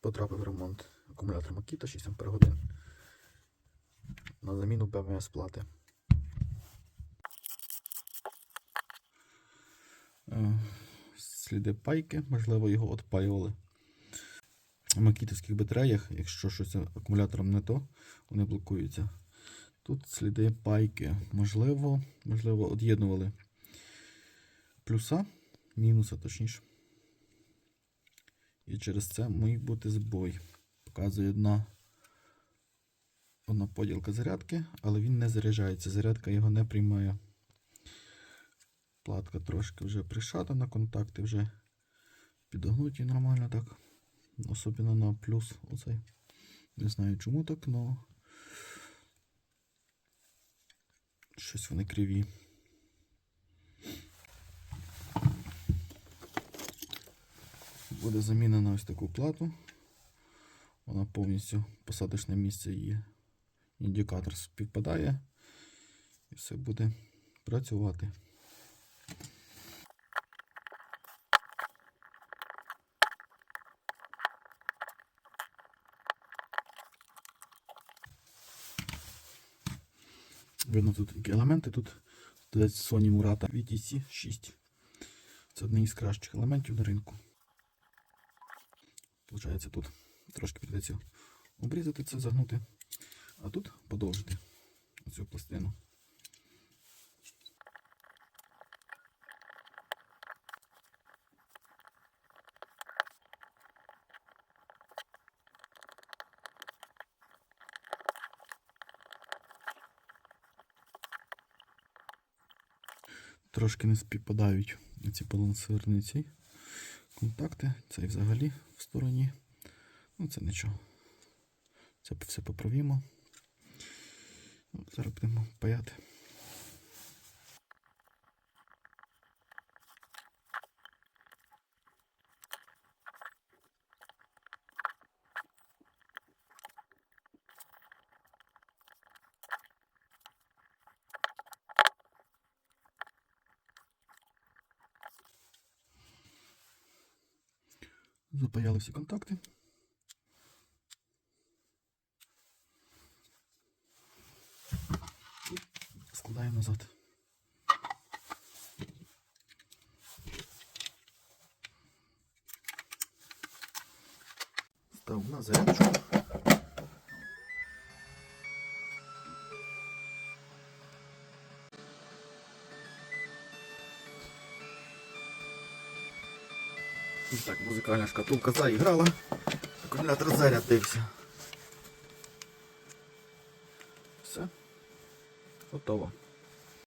Потрапив ремонт акумулятора Makita 6 Ах на заміну БМС плати. Е, Сліди пайки, можливо, його отпаювали. В макітовських батареях, якщо щось акумулятором не то, вони блокуються. Тут сліди пайки. Можливо, можливо, від'єднували плюса, мінуса, точніше. І через це міг бути збой. Показує одна, одна поділка зарядки, але він не заряджається. Зарядка його не приймає. Платка трошки вже пришатана, контакти вже підогнуті нормально так. Особливо на плюс оцей. Не знаю чому так, але щось вони криві. Буде заміна на ось таку плату. Вона повністю посадочне місце її індикатор співпадає. І все буде працювати. Видно тут які елементи. Тут Sony Murata VTC 6. Це один із кращих елементів на ринку. Получається тут трошки прийдеться обрізати це, загнути, а тут подовжити оцю пластину. Трошки не співпадають ці балансирниці. Контакти, це і взагалі в стороні. Ну, це нічого. Це все поправимо. Зараз будемо паяти. Запаяли всі контакти. І складаємо назад. Став на зарядку. І так, музикальна шкатулка заіграла. Акумулятор зарядився. Все. Готово.